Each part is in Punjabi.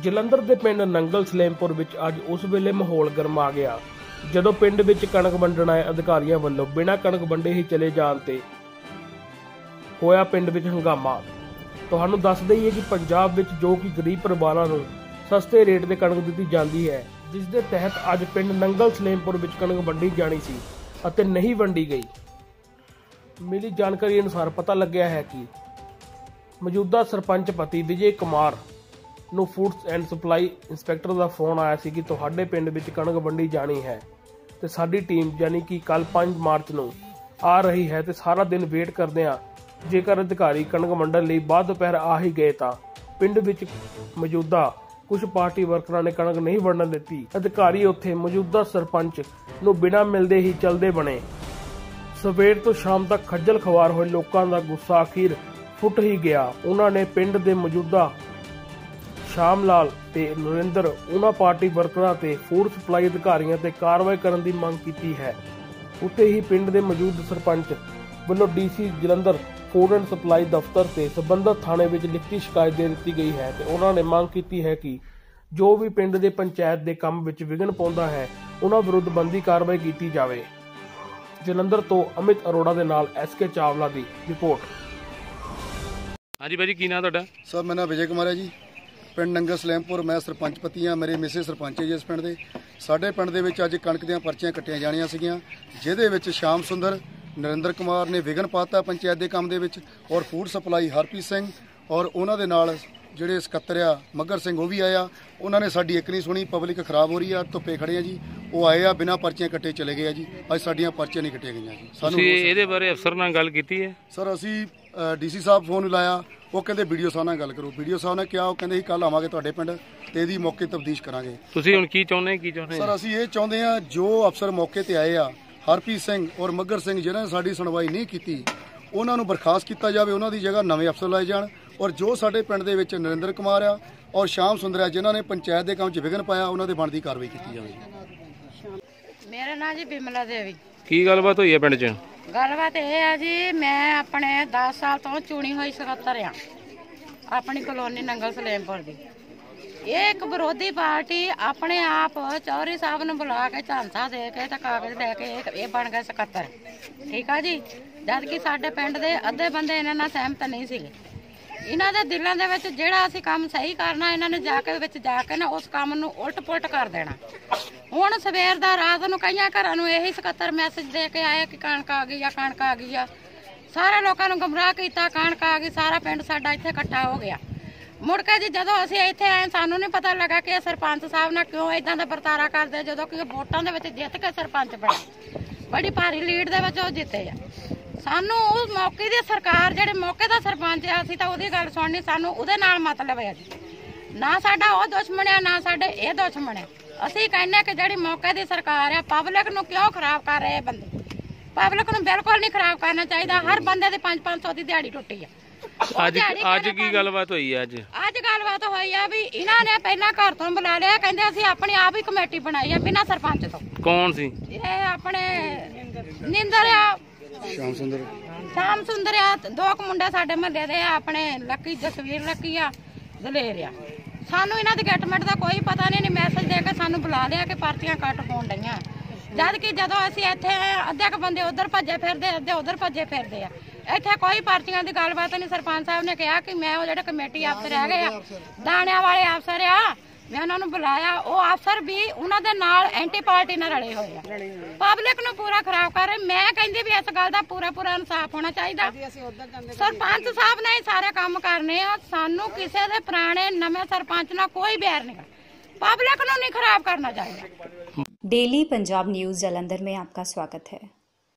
ਜਲੰਧਰ ਦੇ ਪਿੰਡ ਨੰਗਲ ਸਲੇਮਪੁਰ ਵਿੱਚ ਅੱਜ ਉਸ ਵੇਲੇ ਮਾਹੌਲ ਗਰਮਾ ਗਿਆ। ਜਦੋਂ ਪਿੰਡ ਵਿੱਚ ਕਣਕ ਵੰਡਣ ਆਏ ਅਧਿਕਾਰੀਆਂ ਵੱਲੋਂ ਬਿਨਾਂ ਕਣਕ ਵੰਡੇ ਹੀ ਚਲੇ ਜਾਣ ਤੇ ਹੋਇਆ ਪਿੰਡ ਵਿੱਚ ਹੰਗਾਮਾ। ਤੁਹਾਨੂੰ ਦੱਸ ਦਈਏ ਕਿ ਪੰਜਾਬ ਵਿੱਚ ਜੋ ਕਿ ਗਰੀਬ ਪਰਿਵਾਰਾਂ ਨੂੰ ਸਸਤੇ ਰੇਟ ਤੇ ਕਣਕ ਦਿੱਤੀ ਜਾਂਦੀ ਹੈ, ਜਿਸ ਦੇ ਤਹਿਤ ਅੱਜ ਪਿੰਡ ਨੰਗਲ ਸਲੇਮਪੁਰ ਵਿੱਚ ਕਣਕ ਵੰਡੀ ਜਾਣੀ ਸੀ ਅਤੇ ਨਹੀਂ ਵੰਡੀ ਗਈ। ਮਿਲੀ ਜਾਣਕਾਰੀ ਅਨੁਸਾਰ ਪਤਾ ਲੱਗਿਆ ਹੈ ਕਿ ਮੌਜੂਦਾ ਸਰਪੰਚ ਪਤੀ ਵਿਜੇ ਕੁਮਾਰ ਨੂੰ ਫੂਡ ਐਂਡ ਸਪਲਾਈ ਇੰਸਪੈਕਟਰ ਦਾ ਫੋਨ ਆਇਆ ਸੀ ਕਿ ਤੁਹਾਡੇ ਪਿੰਡ ਵਿੱਚ ਕਣਕ ਵੰਡੀ ਜਾਣੀ ਹੈ ਤੇ ਸਾਡੀ ਟੀਮ ਯਾਨੀ ਕਿ ਕੱਲ 5 ਮਾਰਚ ਨੂੰ ਆ ਰਹੀ ਹੈ ਤੇ ਸਾਰਾ ਦਿਨ ਵੇਟ ਕਰਦੇ ਆ। ਜੇਕਰ ਅਧਿਕਾਰੀ ਕਣਕ ਵੰਡਣ ਲਈ ਬਾਅਦ ਦੁਪਹਿਰ ਆ ਹੀ ਗਏ ਤਾਂ ਪਿੰਡ ਵਿੱਚ ਮੌਜੂਦਾ ਕੁਝ ਪਾਰਟੀ ਵਰਕਰਾਂ ਨੇ ਕਣਕ ਨਹੀਂ ਵੰਡਣ ਦਿੱਤੀ। ਅਧਿਕਾਰੀ ਉੱਥੇ ਮੌਜੂਦਾ ਸਰਪੰਚ ਨੂੰ ਬਿਨਾਂ ਮਿਲਦੇ ਹੀ ਚਲਦੇ ਬਣੇ। ਸਵੇਰ ਤੋਂ ਸ਼ਾਮ ਤੱਕ ਖੱਜਲ ਖਵਾਰ ਹੋਏ ਲੋਕਾਂ ਦਾ ਗੁੱਸਾ ਅਖੀਰ ਫੁੱਟ ਹੀ ਗਿਆ। ਉਹਨਾਂ ਨੇ ਪਿੰਡ ਦੇ ਮੌਜੂਦਾ ਸ਼ਾਮ ਲਾਲ ਤੇ ਨਰਿੰਦਰ ਉਹਨਾਂ ਪਾਰਟੀ ਵਰਕਰਾਂ ਤੇ ਫੂਡ ਸਪਲਾਈ ਅਧਿਕਾਰੀਆਂ ਤੇ ਕਾਰਵਾਈ ਕਰਨ ਦੀ ਮੰਗ ਕੀਤੀ ਹੈ। ਉੱਤੇ ਹੀ ਪਿੰਡ ਦੇ ਮੌਜੂਦ ਸਰਪੰਚ ਵੱਲੋਂ DC Jalandhar food and supply ਦਫ਼ਤਰ ਤੇ ਸਬੰਧਤ ਥਾਣੇ ਵਿੱਚ ਲਿਖਤੀ ਸ਼ਿਕਾਇਤ ਦੇ ਦਿੱਤੀ ਗਈ ਹੈ ਤੇ ਉਹਨਾਂ ਨੇ ਮੰਗ ਕੀਤੀ ਹੈ ਕਿ ਜੋ ਵੀ ਪਿੰਡ ਦੇ ਪੰਚਾਇਤ ਦੇ ਕੰਮ ਵਿੱਚ ਵਿਘਨ ਪਾਉਂਦਾ ਹੈ ਉਹਨਾਂ ਵਿਰੁੱਧ ਬੰਦੀ ਕਾਰਵਾਈ ਕੀਤੀ ਜਾਵੇ। ਜਲੰਧਰ ਤੋਂ ਅਮਿਤ ਅਰੋੜਾ ਦੇ ਨਾਲ ਐਸਕੇ ਚਾਵਲਾ ਦੀ ਰਿਪੋਰਟ। ਹਾਂਜੀ ਭਾਜੀ ਕੀ ਨਾਂ ਤੁਹਾਡਾ? ਸਰ ਮੇਰਾ ਨਾਮ ਵਿਜੇ ਕੁਮਾਰ ਹੈ ਜੀ। ਪਿੰਡ ਨੰਗਲ ਸਲੈਮਪੁਰ ਮੈਂ ਸਰਪੰਚ ਪਤੀ ਹਾਂ ਮੇਰੇ ਮਿਸੇ ਸਰਪੰਚ ਹੈ ਜੀ ਇਸ ਪਿੰਡ ਦੇ। ਸਾਡੇ ਪਿੰਡ ਦੇ ਵਿੱਚ ਅੱਜ ਕਣਕ ਦੀਆਂ ਪਰਚੀਆਂ ਕੱਟੀਆਂ ਜਾਣੀਆਂ ਸੀਗੀਆਂ ਜਿਹਦੇ ਵਿੱਚ ਸ਼ਾਮ ਸੁੰਦਰ ਨਰਿੰਦਰ ਕੁਮਾਰ ਨੇ ਵਿਘਨ ਪਾਤਾ ਪੰਚਾਇਤ ਦੇ ਕੰਮ ਦੇ ਵਿੱਚ ਔਰ ਫੂਡ ਸਪਲਾਈ ਹਰਪ੍ਰੀਤ ਸਿੰਘ ਔਰ ਉਹਨਾਂ ਦੇ ਨਾਲ ਜਿਹੜੇ ਸਕੱਤਰ ਆ ਮੱਗਰ ਸਿੰਘ ਉਹ ਵੀ ਆਏ ਆ ਉਹਨਾਂ ਨੇ ਸਾਡੀ ਇੱਕ ਨਹੀਂ ਸੁਣੀ ਪਬਲਿਕ ਖਰਾਬ ਹੋ ਰਹੀ ਆ ਧੁੱਪੇ ਖੜੇ ਆ ਜੀ। ਉਹ ਆਏ ਆ ਬਿਨਾਂ ਪਰਚੀਆਂ ਕੱਟੇ ਚਲੇ ਗਏ ਆ ਜੀ। ਅੱਜ ਸਾਡੀਆਂ ਪਰਚੀਆਂ ਨਹੀਂ ਕੱਟੀਆਂ ਗਈਆਂ ਜੀ। ਤੁਸੀਂ ਇਹਦੇ ਬਾਰੇ ਅਫਸਰ ਨਾਲ ਗੱਲ ਕੀਤੀ ਹੈ? ਸਰ ਅਸੀਂ ਡੀਸੀ ਸਾਹਿਬ ਫੋਨ ਲਾਇਆ ਉਹ ਕਹਿੰਦੇ ਵੀਡੀਓ ਸਾਹਿਬ ਨਾਲ ਗੱਲ ਕਰੋ। ਵੀਡੀਓ ਸਾਹਿਬ ਨੇ ਕਿਹਾ ਉਹ ਕਹਿੰਦੇ ਸੀ ਕੱਲ ਆਵਾਂਗੇ ਤੁਹਾਡੇ ਪਿੰਡ ਤੇ ਇਹਦੀ ਮੌਕੇ ਤਬਦੀਸ਼ ਕਰਾਂਗੇ। ਤੁਸੀਂ ਹੁਣ ਕੀ ਚਾਹੁੰਦੇ ਕੀ ਚਾਹੁੰਦੇ? ਸਰ ਅਸੀਂ ਇਹ ਚਾਹੁੰਦੇ ਆ ਜੋ ਅਫਸਰ ਮੌਕੇ ਤੇ ਆਏ ਆ ਹਰਪ੍ਰੀਤ ਸਿੰਘ ਔਰ ਮੱਗਰ ਸਿੰਘ ਜਿਨ੍ਹਾਂ ਨੇ ਸਾਡੀ ਸੁਣਵਾਈ ਨਹੀਂ ਕੀਤੀ ਉਹਨਾਂ ਨੂੰ ਬਰਖਾਸਤ ਕੀਤਾ ਜਾਵੇ ਉਹਨਾਂ ਦੀ ਜਗ੍ਹਾ ਨਵੇਂ ਅਫਸਰ ਲਾਏ ਜਾਣ ਔਰ ਜੋ ਸਾਡੇ ਪਿੰਡ ਦੇ ਵਿੱਚ ਨਰਿੰਦਰ ਕੁਮਾਰ ਆ ਔਰ ਸ਼ਾਮ ਸੁੰਦਰਿਆ ਜਿਨ੍ਹਾਂ ਨੇ ਪੰਚਾਇਤ ਦੇ ਕੰਮ 'ਚ ਵਿਘਨ ਪਾਇਆ ਉਹਨਾਂ ਦੇ ਬਣਦੀ ਕਾਰਵਾਈ ਕੀਤੀ ਜਾਵੇ। ਮੇਰਾ ਨਾਂ ਜੀ ਬਿਮਲਾ ਦੇਵੀ। ਕੀ ਗੱਲਬਾਤ ਹੋਈ ਹੈ ਪਿੰਡ 'ਚ? ਗੱਲਬਾਤ ਇਹ ਆ ਜੀ, ਮੈਂ ਆਪਣੇ 10 ਸਾਲ ਤੋਂ ਚੁਣੀ ਹੋਈ ਸਕੱਤਰ ਆ, ਆਪਣੀ ਕਲੋਨੀ ਨੰਗਲ ਸਲੇਮਪੁਰ ਦੀ। ਇਹ ਇੱਕ ਵਿਰੋਧੀ ਪਾਰਟੀ ਆਪਣੇ ਆਪ ਚੌਰੀ ਸਾਹਿਬ ਨੂੰ ਬੁਲਾ ਕੇ ਝਾਂਸਾ ਦੇ ਕੇ ਤੇ ਕਾਗਜ਼ ਦੇ ਕੇ ਇਹ- ਇਹ ਬਣ ਗਏ ਸਕੱਤਰ। ਠੀਕ ਆ ਜੀ? ਜਦ ਕਿ ਸਾਡੇ ਪਿੰਡ ਦੇ ਅੱਧੇ ਬੰਦੇ ਇਹਨਾਂ ਨਾਲ ਸਹਿਮਤ ਨਹੀਂ ਸੀਗੇ। ਇਹਨਾਂ ਦੇ ਦਿਲਾਂ ਦੇ ਵਿੱਚ ਜਿਹੜਾ ਅਸੀਂ ਕੰਮ ਸਹੀ ਕਰਨਾ, ਇਹਨਾਂ ਨੇ ਜਾ ਕੇ ਵਿੱਚ ਜਾ ਕੇ ਨਾ ਉਸ ਕੰਮ ਨੂੰ ਉਲਟ-ਪੁਲਟ ਕਰ ਦੇਣਾ। ਹੁਣ ਸਵੇਰ ਦਾ, ਰਾਤ ਨੂੰ ਕਈਆਂ ਘਰਾਂ ਨੂੰ ਇਹੀ ਸਕੱਤਰ ਮੈਸੇਜ ਦੇ ਕੇ ਆਏ ਕਿ ਕਣਕ ਆ ਗਈ ਆ, ਕਣਕ ਆ ਗਈ ਆ। ਸਾਰੇ ਲੋਕਾਂ ਨੂੰ ਗੁੰਮਰਾਹ ਕੀਤਾ, ਕਣਕ ਆ ਗਈ, ਸਾਰਾ ਪਿੰਡ ਸਾਡਾ ਇੱਥੇ ਇਕੱਠਾ ਹੋ ਗਿਆ। ਮੁੜ ਕੇ ਜੀ ਜਦੋਂ ਅਸੀਂ ਇੱਥੇ ਆਏ, ਸਾਨੂੰ ਨਹੀਂ ਪਤਾ ਲੱਗਾ ਕਿ ਇਹ ਸਰਪੰਚ ਸਾਹਿਬ ਨਾਲ ਕਿਉਂ ਇਦਾਂ ਦਾ ਵਰਤਾਰਾ ਕਰਦੇ, ਜਦੋਂ ਕਿ ਉਹ ਵੋਟਾਂ ਦੇ ਵਿੱਚ ਜਿੱਤ ਕੇ ਸਰਪੰਚ ਬਣੇ। ਬੜੀ ਭਾਰੀ ਲੀਡ ਦੇ ਵਿੱਚ ਉਹ ਜਿੱਤੇ ਆ। ਸਾਨੂੰ ਉਸ ਮੌਕੇ ਦੀ ਸਰਕਾਰ ਜਿਹੜੇ ਮੌਕੇ ਦਾ ਸਰਪੰਚ ਆ ਅਸੀਂ ਤਾਂ ਉਹਦੀ ਗੱਲ ਸੁਣਨੀ ਸਾਨੂੰ ਉਹਦੇ ਨਾਲ ਮਤਲਬ ਹੈ ਜੀ ਨਾ ਸਾਡਾ ਉਹ ਦੁਸ਼ਮਣ ਆ ਨਾ ਸਾਡੇ ਇਹ ਦੁਸ਼ਮਣ ਆ। ਅਸੀਂ ਕਹਿੰਦੇ ਕਿ ਜਿਹੜੀ ਮੌਕੇ ਦੀ ਸਰਕਾਰ ਆ ਪਬਲਿਕ ਨੂੰ ਕਿਉਂ ਖਰਾਬ ਕਰ ਰਹੇ ਬੰਦੇ? ਪਬਲਿਕ ਨੂੰ ਬਿਲਕੁਲ ਨਹੀਂ ਖਰਾਬ ਕਰਨਾ ਚਾਹੀਦਾ ਹਰ ਬੰਦੇ ਦੇ 5-500 ਦੀ ਦਿਹਾੜੀ ਟੁੱਟੀ ਆ। ਅੱਜ ਅੱਜ ਕਿਹਨੇ ਕੀ ਗੱਲਬਾਤ ਹੋਈ ਹੈ ਅੱਜ? ਅੱਜ ਗੱਲਬਾਤ ਹੋਈ ਆ ਵੀ ਇਹਨਾਂ ਨੇ ਪਹਿਲਾਂ ਘਰ ਤੋਂ ਬੁਲਾ ਲਿਆ ਕਹਿੰਦੇ ਅਸੀਂ ਆਪਣੀ ਆਪ ਹੀ ਕਮੇਟੀ ਬਣਾਈ ਆ ਬਿਨਾਂ ਸਰਪੰਚ ਤੋਂ। ਕੌਣ ਸੀ? ਇਹ ਆਪਣੇ ਨਿੰਦਰ ਆ ਸ਼ਾਮ ਸੁੰਦਰ। ਸ਼ਾਮ ਸੁੰਦਰ ਆ ਦੋ ਕੁ ਮੁੰਡੇ ਸਾਡੇ ਮਹੱਲੇ ਦੇ ਆ ਆਪਣੇ ਲੱਕੀ ਜਸਵੀਰ ਲੱਕੀ ਆ ਦਲੇਰ ਆ। ਸਾਨੂੰ ਇਹਨਾਂ ਦੀ ਗੈਟਮੈਂਟ ਦਾ ਕੋਈ ਪਤਾ ਨਹੀਂ ਨਹੀਂ ਮੈਸੇਜ ਦੇ ਕੇ ਸਾਨੂੰ ਬੁਲਾ ਲਿਆ ਕਿ ਪਾਰਟੀਆਂ ਕੱਟ ਪਾਉਣ ਡਈਆਂ। ਜਦ ਕਿ ਜਦੋਂ ਅਸੀਂ ਇੱਥੇ ਅੱਧੇ ਕੁ ਬੰਦੇ ਉਧਰ ਭੱਜੇ ਫਿਰਦੇ ਅੱਧੇ ਉਧਰ ਭੱਜੇ ਫਿਰਦੇ ਆ। ਇੱਥੇ ਕੋਈ ਪਾਰਟੀਆਂ ਦੀ ਗੱਲਬਾਤ ਨਹੀਂ ਸਰਪੰਚ ਸਾਹਿਬ ਨੇ ਕਿਹਾ ਕਿ ਮੈਂ ਉਹ ਜਿਹੜੇ ਕਮੇਟੀ ਅਫਸਰ ਹੈਗੇ ਆ ਦਾਣਿਆਂ ਵਾਲੇ ਅਫਸਰ ਆ ਮੈਂ ਉਹਨਾਂ ਨੂੰ ਬੁਲਾਇਆ ਉਹ ਅਫਸਰ ਵੀ ਉਹਨਾਂ ਦੇ ਨਾਲ ਐਂਟੀ ਪਾਰਟੀ ਨਾਲ ਰਲੇ ਹੋਏ ਆ ਪਬਲਿਕ ਨੂੰ ਪੂਰਾ ਖਰਾਬ ਕਰ ਰਹੇ ਮੈਂ ਕਹਿੰਦੀ ਵੀ ਇਸ ਗੱਲ ਦਾ ਪੂਰਾ ਪੂਰਾ ਇਨਸਾਫ ਹੋਣਾ ਚਾਹੀਦਾ ਸਰਪੰਚ ਸਾਹਿਬ ਨੇ ਹੀ ਸਾਰੇ ਕੰਮ ਕਰਨੇ ਆ ਸਾਨੂੰ ਕਿਸੇ ਦੇ ਪੁਰਾਣੇ ਨਵੇਂ ਸਰਪੰਚ ਨਾਲ ਕੋਈ ਬੈਰ ਨਹੀਂ ਪਬਲਿਕ ਨੂੰ ਨਹੀਂ ਖਰਾਬ ਕਰਨਾ ਚਾਹੀਦਾ डेली पंजाब न्यूज जालंधर में आपका स्वागत है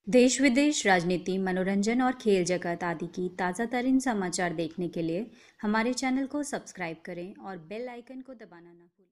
देश विदेश राजनीति मनोरंजन और खेल जगत आदि की ताज़ा तरीन समाचार देखने के लिए हमारे चैनल को सब्सक्राइब करें और बेल आइकन को दबाना ना भूलें